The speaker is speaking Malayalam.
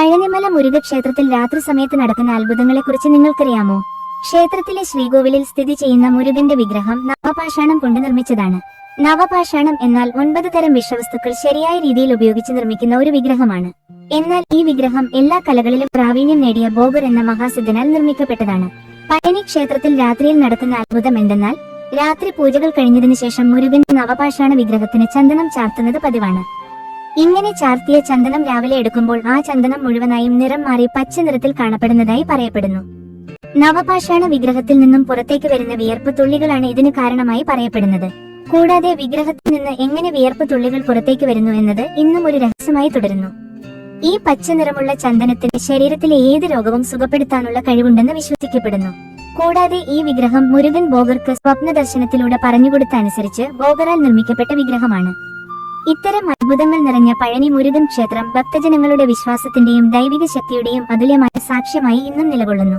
പഴനിമല മുരുക ക്ഷേത്രത്തിൽ രാത്രി സമയത്ത് നടക്കുന്ന അത്ഭുതങ്ങളെക്കുറിച്ച് നിങ്ങൾക്കറിയാമോ? ക്ഷേത്രത്തിലെ ശ്രീകോവിലിൽ സ്ഥിതി ചെയ്യുന്ന മുരുകന്റെ വിഗ്രഹം നവപാഷാണം കൊണ്ട് നിർമ്മിച്ചതാണ്. നവപാഷാണം എന്നാൽ ഒൻപത് തരം വിഷവസ്തുക്കൾ ശരിയായ രീതിയിൽ ഉപയോഗിച്ച് നിർമ്മിക്കുന്ന ഒരു വിഗ്രഹമാണ്. എന്നാൽ ഈ വിഗ്രഹം എല്ലാ കലകളിലും പ്രാവീണ്യം നേടിയ ബോബർ എന്ന മഹാസിദ്ധനാൽ നിർമ്മിക്കപ്പെട്ടതാണ്. പഴനി ക്ഷേത്രത്തിൽ രാത്രിയിൽ നടക്കുന്ന അത്ഭുതം എന്തെന്നാൽ രാത്രി പൂജകൾ കഴിഞ്ഞതിനു ശേഷം മുരുകന്റെ നവപാഷാണ വിഗ്രഹത്തിന് ചന്ദനം ചാർത്തുന്നത് പതിവാണ്. ഇങ്ങനെ ചാർത്തിയ ചന്ദനം രാവിലെ എടുക്കുമ്പോൾ ആ ചന്ദനം മുഴുവനായും നിറം മാറി പച്ച നിറത്തിൽ കാണപ്പെടുന്നതായി പറയപ്പെടുന്നു. നവപാഷാണ വിഗ്രഹത്തിൽ നിന്നും പുറത്തേക്ക് വരുന്ന വിയർപ്പ് തുള്ളികളാണ് ഇതിന് കാരണമായി പറയപ്പെടുന്നത്. കൂടാതെ വിഗ്രഹത്തിൽ നിന്ന് എങ്ങനെ വിയർപ്പ് തുള്ളികൾ പുറത്തേക്ക് വരുന്നു എന്നത് ഇന്നും ഒരു രഹസ്യമായി തുടരുന്നു. ഈ പച്ച നിറമുള്ള ചന്ദനത്തിന് ശരീരത്തിലെ ഏത് രോഗവും സുഖപ്പെടുത്താനുള്ള കഴിവുണ്ടെന്ന് വിശ്വസിക്കപ്പെടുന്നു. കൂടാതെ ഈ വിഗ്രഹം മുരുകൻ ബോഗർക്ക് സ്വപ്ന ദർശനത്തിലൂടെ പറഞ്ഞുകൊടുത്ത അനുസരിച്ച് ബോഗറാൽ നിർമ്മിക്കപ്പെട്ട വിഗ്രഹമാണ്. ഇത്തരം അത്ഭുതങ്ങൾ നിറഞ്ഞ പഴനി മുരുകൻ ക്ഷേത്രം ഭക്തജനങ്ങളുടെ വിശ്വാസത്തിന്റെയും ദൈവിക ശക്തിയുടെയും അതുല്യമായ സാക്ഷ്യമായി ഇന്നും നിലകൊള്ളുന്നു.